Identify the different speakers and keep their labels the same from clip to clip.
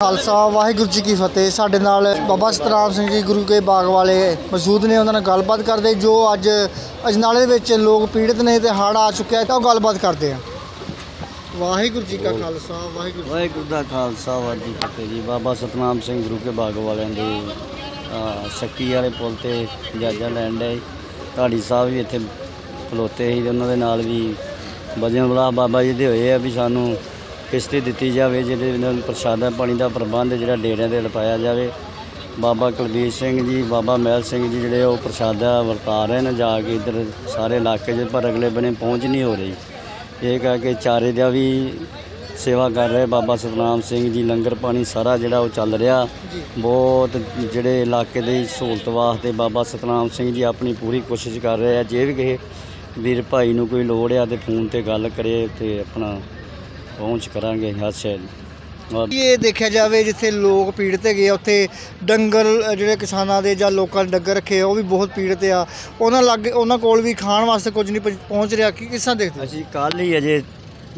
Speaker 1: ਖਾਲਸਾ ਵਾਹਿਗੁਰੂ ਜੀ ਕੀ ਫਤਿਹ। ਸਾਡੇ ਨਾਲ ਬਾਬਾ ਸਤਨਾਮ ਸਿੰਘ ਜੀ ਗੁਰੂ ਕੇ ਬਾਗ ਵਾਲੇ ਮੌਜੂਦ ਨੇ। ਉਹਨਾਂ ਨਾਲ ਗੱਲਬਾਤ ਕਰਦੇ ਜੋ ਅੱਜ ਅਜਨਾਲੇ ਦੇ ਵਿੱਚ ਲੋਕ ਪੀੜਤ ਨੇ ਤੇ ਹੜ੍ਹ ਆ ਚੁੱਕਿਆ ਤਾਂ ਉਹ ਗੱਲਬਾਤ ਕਰਦੇ ਆ। ਵਾਹਿਗੁਰੂ ਜੀ ਕਾ ਖਾਲਸਾ ਵਾਹਿਗੁਰੂ
Speaker 2: ਵਾਹਿਗੁਰੂ ਦਾ ਖਾਲਸਾ ਵਾਹਿਗੁਰੂ ਜੀ ਕੀ ਫਤਿਹ ਜੀ। ਬਾਬਾ ਸਤਨਾਮ ਸਿੰਘ ਗੁਰੂ ਕੇ ਬਾਗ ਵਾਲਿਆਂ ਦੇ ਅਹ, ਸ਼ੱਕੀ ਵਾਲੇ ਪੁਲ ਤੇ ਜਾਜਾ ਲੈਣ ਦੇ ਢਾਡੀ ਸਾਹਿਬ ਵੀ ਇੱਥੇ ਖਲੋਤੇ ਸੀ ਤੇ ਉਹਨਾਂ ਦੇ ਨਾਲ ਵੀ ਵਜਨ ਵਾਲਾ ਬਾਬਾ ਜੀ ਦੇ ਹੋਏ ਆ ਵੀ ਸਾਨੂੰ ਕਿਸ਼ਤੀ ਦਿੱਤੀ ਜਾਵੇ, ਜਿਹਦੇ ਨਾਲ ਪ੍ਰਸ਼ਾਦਾ ਪਾਣੀ ਦਾ ਪ੍ਰਬੰਧ ਜਿਹੜਾ ਡੇਰਿਆਂ ਤੇ ਲਪਾਇਆ ਜਾਵੇ। ਬਾਬਾ ਕੁਲਬੀਰ ਸਿੰਘ ਜੀ, ਬਾਬਾ ਮਹਿਲ ਸਿੰਘ ਜੀ ਜਿਹੜੇ ਉਹ ਪ੍ਰਸ਼ਾਦਾ ਵਰਤਾ ਰਹੇ ਨੇ ਜਾ ਕੇ ਇੱਧਰ ਸਾਰੇ ਇਲਾਕੇ 'ਚ, ਪਰ ਅਗਲੇ ਬਨੇ ਪਹੁੰਚ ਨਹੀਂ ਹੋ ਰਹੀ। ਇਹ ਕਹਿ ਕੇ ਚਾਰੇ ਦਾ ਵੀ ਸੇਵਾ ਕਰ ਰਹੇ ਬਾਬਾ ਸਤਨਾਮ ਸਿੰਘ ਜੀ, ਲੰਗਰ ਪਾਣੀ ਸਾਰਾ ਜਿਹੜਾ ਉਹ ਚੱਲ ਰਿਹਾ। ਬਹੁਤ ਜਿਹੜੇ ਇਲਾਕੇ ਦੀ ਸਹੂਲਤ ਵਾਸਤੇ ਬਾਬਾ ਸਤਨਾਮ ਸਿੰਘ ਜੀ ਆਪਣੀ ਪੂਰੀ ਕੋਸ਼ਿਸ਼ ਕਰ ਰਹੇ ਆ। ਜੇ ਵੀ ਕਿਸੇ ਵੀਰ ਭਾਈ ਨੂੰ ਕੋਈ ਲੋੜ ਆ ਤੇ ਫੋਨ ਤੇ ਗੱਲ ਕਰੇ ਤੇ ਆਪਣਾ ਪਹੁੰਚ ਕਰਾਂਗੇ ਔਰ
Speaker 1: ਇਹ ਦੇਖਿਆ ਜਾਵੇ ਜਿੱਥੇ ਲੋਕ ਪੀੜਤ ਹੈਗੇ ਆ ਉੱਥੇ ਡੰਗਰ ਜਿਹੜੇ ਕਿਸਾਨਾਂ ਦੇ ਜਾਂ ਲੋਕਾਂ ਨੇ ਡੰਗਰ ਰੱਖੇ ਆ ਉਹ ਵੀ ਬਹੁਤ ਪੀੜਤ ਆ। ਉਹਨਾਂ ਲੱਗੇ ਉਹਨਾਂ ਕੋਲ ਵੀ ਖਾਣ ਵਾਸਤੇ ਕੁਝ ਨਹੀਂ ਪਹੁੰ- ਪਹੁੰਚ ਰਿਹਾ। ਕੀ ਕਿਸਾਂ ਦੇਖਦੇ?
Speaker 2: ਅਸੀਂ ਕੱਲ ਹੀ ਅਜੇ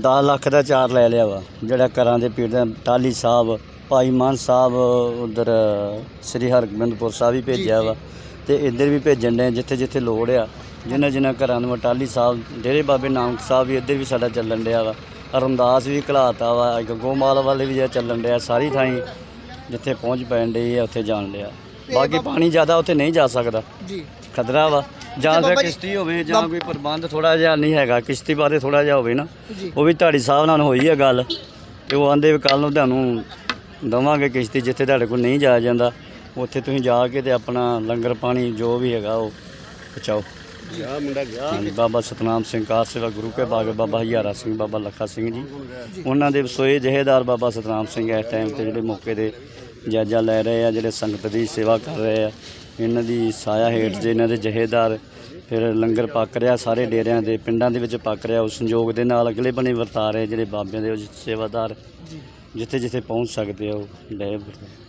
Speaker 2: 10 ਲੱਖ ਦਾ ਚਾਰ ਲੈ ਲਿਆ ਵਾ ਜਿਹੜਾ ਘਰਾਂ ਦੇ ਪੀੜ ਟਾਲੀ ਸਾਹਿਬ ਭਾਈ ਮਾਨ ਸਾਹਿਬ ਉਧਰ ਸ੍ਰੀ ਹਰਗੋਬਿੰਦਪੁਰ ਸਾਹਿਬ ਵੀ ਭੇਜਿਆ ਵਾ। ਤੇ ਇੱਧਰ ਵੀ ਭੇਜਣ ਦੇ ਜਿੱਥੇ ਜਿੱਥੇ ਲੋੜ ਆ। ਜਿਨ੍ਹਾਂ ਜਿਨ੍ਹਾਂ ਘਰਾਂ ਨੂੰ ਟਾਲੀ ਸਾਹਿਬ ਡੇਰੇ ਬਾਬੇ ਨਾਨਕ ਸਾਹਿਬ ਵੀ ਇੱਧਰ ਵੀ ਸਾਡਾ ਚੱਲਣ ਡਿਆ ਵਾ। ਰਮਦਾਸ ਵੀ ਘਲਾਤਾ ਵਾ ਇੱਕ ਗੋਮਾਲ ਵਾਲੇ ਵੀ ਜਿਹੜਾ ਚੱਲਣ ਡਿਆ ਸਾਰੀ ਥਾਈਂ ਜਿੱਥੇ ਪਹੁੰਚ ਪੈਣ ਡਈ ਆ ਉੱਥੇ ਜਾਣ ਡਿਆ। ਬਾਕੀ ਪਾਣੀ ਜ਼ਿਆਦਾ ਉੱਥੇ ਨਹੀਂ ਜਾ ਸਕਦਾ।
Speaker 1: ਜੀ।
Speaker 2: ਖਤਰਾ ਵਾ। ਜਾਂ ਫਿਰ
Speaker 1: ਜੀ-
Speaker 2: ਕਿਸ਼ਤੀ ਹੋਵੇ ਜਾਂ ਕੋਈ ਪ੍ਰਬੰਧ ਥੋੜਾ ਜਿਹਾ ਨਹੀਂ ਹੈਗਾ ਕਿਸ਼ਤੀ ਬਾਰੇ ਥੋੜਾ ਜਿਹਾ ਹੋਵੇ ਨਾ
Speaker 1: ਜੀ।
Speaker 2: ਉਹ ਵੀ ਤੁਹਾਡੀ ਸਾਹਿਬ ਨਾਲ ਹੋਈ ਹੈ ਗੱਲ। ਤੇ ਉਹ ਆਂਦੇ ਵੀ ਕੱਲ ਨੂੰ ਤੁਹਾਨੂੰ ਦਵਾਂਗੇ ਕਿਸ਼ਤੀ ਜਿੱਥੇ ਤੁਹਾਡੇ ਕੋਲ ਨਹੀਂ ਜਾਇਆ ਜਾਂਦਾ ਉੱਥੇ ਤੁਸੀਂ ਜਾ ਕੇ ਤੇ ਆਪਣਾ ਲੰਗਰ ਪਾਣੀ ਜੋ ਵੀ ਹੈਗਾ ਉਹ ਪਹੁੰਚਾਓ।
Speaker 1: ਆ ਮੁੰਡਾ ਗਿਆ
Speaker 2: ਹਾਂਜੀ ਬਾਬਾ ਸਤਨਾਮ ਸਿੰਘ ਕਾਰ ਸੇਵਾ ਗੁਰੂ ਕੇ ਬਾਗ, ਬਾਬਾ ਹਜ਼ਾਰਾ ਸਿੰਘ, ਬਾਬਾ ਲੱਖਾ ਸਿੰਘ ਜੀ। ਉਹਨਾਂ ਦੇ ਵਸੋਏ ਜਹੇਦਾਰ ਬਾਬਾ ਸਤਨਾਮ ਸਿੰਘ ਇਸ ਟਾਈਮ ਤੇ ਜਿਹੜੇ ਮੌਕੇ ਦੇ ਜਾਇਜ਼ਾ ਲੈ ਰਹੇ ਆ, ਜਿਹੜੇ ਸੰਗਤ ਦੀ ਸੇਵਾ ਕਰ ਰਹੇ ਆ। ਇਹਨਾਂ ਦੀ ਸਾਇਆ ਹੇਠ ਜੇ ਇਹਨਾਂ ਦੇ ਜਹੇਦਾਰ ਫਿਰ ਲੰਗਰ ਪੱਕ ਰਿਹਾ, ਸਾਰੇ ਡੇਰਿਆਂ ਦੇ ਪਿੰਡਾਂ ਦੇ ਵਿੱਚ ਪੱਕ ਰਿਹਾ। ਉਸ ਸੰਯੋਗ ਦੇ ਨਾਲ ਅਗਲੇ ਬਣੇ ਵਰਤਾ ਰਹੇ ਜਿਹੜੇ ਬਾਬਿਆਂ ਦੇ, ਉਹ ਸੇਵਾਦਾਰ ਜਿੱਥੇ ਜਿੱਥੇ ਪਹੁੰਚ ਸਕਦੇ ਆ ਉਹ ਲੈ।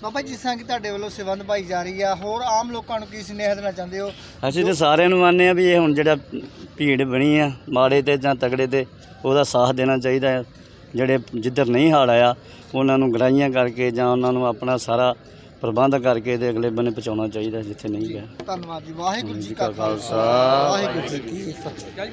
Speaker 1: ਬਾਬਾ ਜੀ ਜਿਸ ਤਰ੍ਹਾਂ ਕਿ ਤੁਹਾਡੇ ਵੱਲੋਂ ਸੇਵਾ ਨਿਭਾਈ ਜਾ ਰਹੀ ਆ ਹੋਰ ਆਮ ਲੋਕਾਂ ਨੂੰ ਕੀ ਸੁਨੇਹਾ ਦੇਣਾ ਚਾਹੁੰਦੇ ਹੋ?
Speaker 2: ਅਸੀਂ ਤੇ ਸਾਰਿਆਂ ਨੂੰ ਮੰਨਦੇ ਆ ਵੀ ਇਹ ਹੁਣ ਜਿਹੜਾ ਭੀੜ ਬਣੀ ਆ ਮਾੜੇ ਤੇ ਜਾਂ ਤਗੜੇ ਤੇ ਉਹਦਾ ਸਾਥ ਦੇਣਾ ਚਾਹੀਦਾ ਹੈ ਜਿਹੜੇ ਜਿੱਧਰ ਨਹੀਂ ਹਾਲ ਆਇਆ ਉਹਨਾਂ ਨੂੰ ਗਰਾਈਆਂ ਕਰਕੇ ਜਾਂ ਉਹਨਾਂ ਨੂੰ ਆਪਣਾ ਸਾਰਾ ਪ੍ਰਬੰਧ ਕਰਕੇ ਤੇ ਅਗਲੇ ਬੰਨੇ ਪਹੁੰਚਾਉਣਾ ਚਾਹੀਦਾ ਜਿੱਥੇ ਨਹੀਂ ਗਿਆ।
Speaker 1: ਧੰਨਵਾਦ ਜੀ ਵਾਹਿਗੁਰੂ ਜੀ ਕਾ
Speaker 2: ਖਾਲਸਾ।
Speaker 1: ਵਾਹਿਗੁਰੂ ਜੀ ਕੀ ਫਤਿਹ।